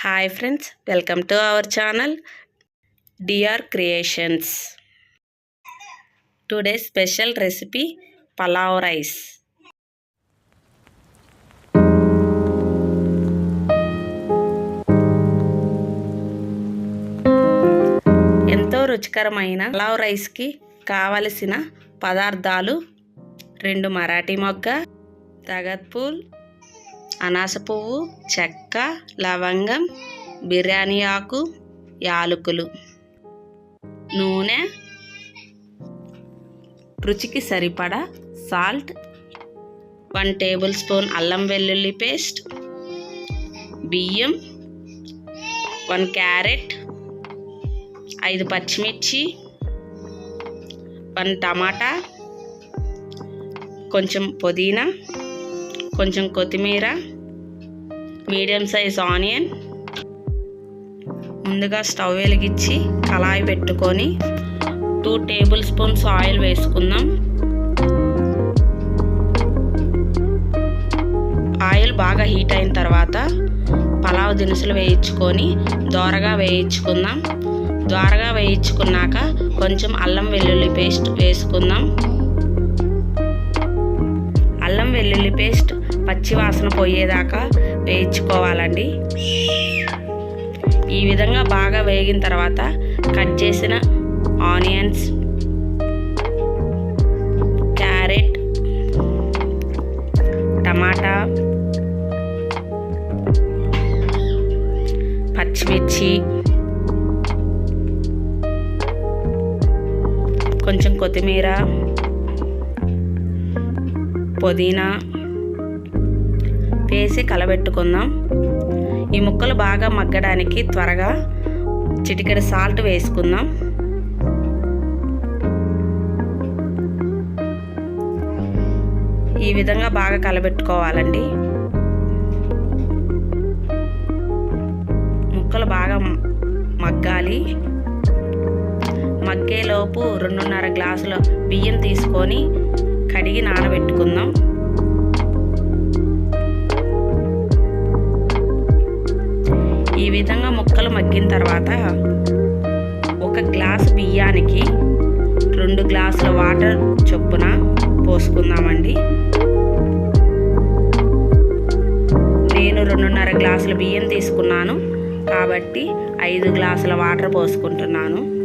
Hi friends welcome to our channel DR creations. Today special recipe pulao rice. ఎంతో రుచికరమైన పలావ్ రైస్కి కావలసిన పదార్థాలు రెండు మరాఠీ మొగ్గ తగత్పూల్ అనాస పువ్వు చెక్క లవంగం బిర్యానీ ఆకు యాలకులు. నూనె. రుచికి సరిపడా సాల్ట్. వన్ టేబుల్ స్పూన్ అల్లం వెల్లుల్లి పేస్ట్. బియ్యం. One carrot. ఐదు పచ్చిమిర్చి. వన్ టమాటా. కొంచెం పుదీనా. కొంచెం కొత్తిమీర మీడియం సైజ్ ఆనియన్ ముందుగా స్టవ్ వెలిగించి కళాయి పెట్టుకొని టూ టేబుల్ స్పూన్స్ ఆయిల్ వేసుకుందాం. ఆయిల్ బాగా హీట్ అయిన తర్వాత పలావ్ దినుసులు వేయించుకొని దోరగా వేయించుకుందాం. దోరగా వేయించుకున్నాక కొంచెం అల్లం వెల్లుల్లి పేస్ట్ వేసుకుందాం. వెల్లుల్లి పేస్ట్ పచ్చి వాసన పోయేదాకా వేయించుకోవాలండి. ఈ విధంగా బాగా వేగిన తర్వాత కట్ చేసిన ఆనియన్స్ క్యారెట్ టమాటా పచ్చిమిర్చి కొంచెం కొత్తిమీర పుదీనా వేసి కలబెట్టుకుందాం. ఈ ముక్కలు బాగా మగ్గడానికి త్వరగా చిటికెడు సాల్ట్ వేసుకుందాం. ఈ విధంగా బాగా కలబెట్టుకోవాలండి. ముక్కలు బాగా మగ్గాలి. మగ్గేలోపు రెండున్నర గ్లాసుల బియ్యం తీసుకొని కడిగి నానబెట్టుకుందాం. ఈ విధంగా ముక్కలు మగ్గిన తర్వాత ఒక గ్లాస్ బియ్యానికి రెండు గ్లాసుల వాటర్ చొప్పున పోసుకుందామండి. నేను రెండున్నర గ్లాసుల బియ్యం తీసుకున్నాను. కాబట్టి ఐదు గ్లాసుల వాటర్ పోసుకుంటున్నాను.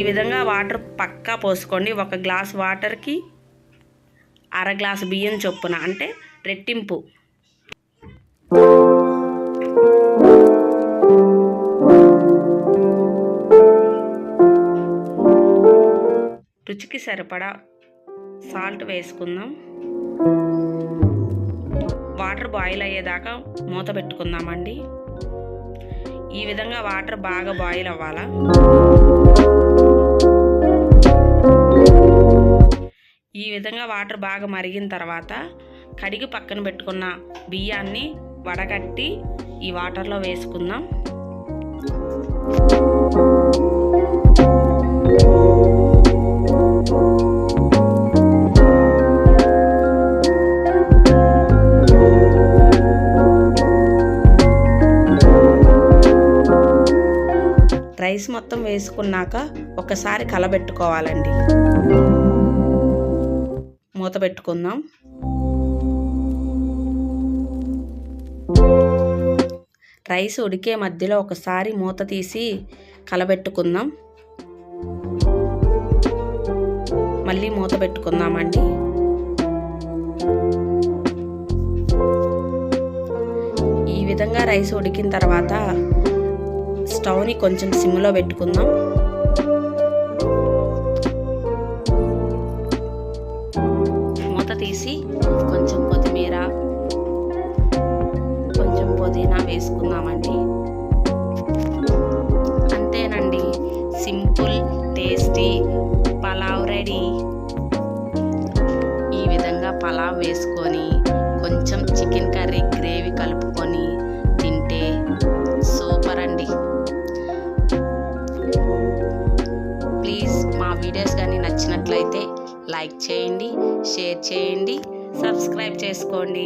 ఈ విధంగా వాటర్ పక్కా పోసుకోండి. ఒక గ్లాస్ వాటర్కి అర గ్లాసు బియ్యం చొప్పున అంటే రెట్టింపు. రుచికి సరిపడా సాల్ట్ వేసుకుందాం. వాటర్ బాయిల్ అయ్యేదాకా మూత పెట్టుకుందామండి. ఈ విధంగా వాటర్ బాగా బాయిల్ అవ్వాలా? ఈ విధంగా వాటర్ బాగా మరిగిన తర్వాత కడిగి పక్కన పెట్టుకున్న బియ్యాన్ని వడగట్టి ఈ వాటర్లో వేసుకుందాం. మొత్తం వేసుకున్నాక ఒకసారి కలబెట్టుకోవాలండి. మూత పెట్టుకుందాం. రైస్ ఉడికే మధ్యలో ఒకసారి మూత తీసి కలబెట్టుకుందాం. మళ్ళీ మూత పెట్టుకుందామండి. ఈ విధంగా రైస్ ఉడికిన తర్వాత స్టవ్ని కొంచెం సిమ్లో పెట్టుకుందాం. మూత తీసి కొంచెం కొత్తిమీర కొంచెం పుదీనా వేసుకుందామండి. అంతేనండి. Simple tasty pulao ready. ఈ విధంగా పలావ్ వేసుకొని కొంచెం చికెన్ కర్రీ గ్రేవీ కలుపుకొని వీడియోస్ కానీ నచ్చినట్లయితే లైక్ చేయండి షేర్ చేయండి సబ్స్క్రైబ్ చేసుకోండి.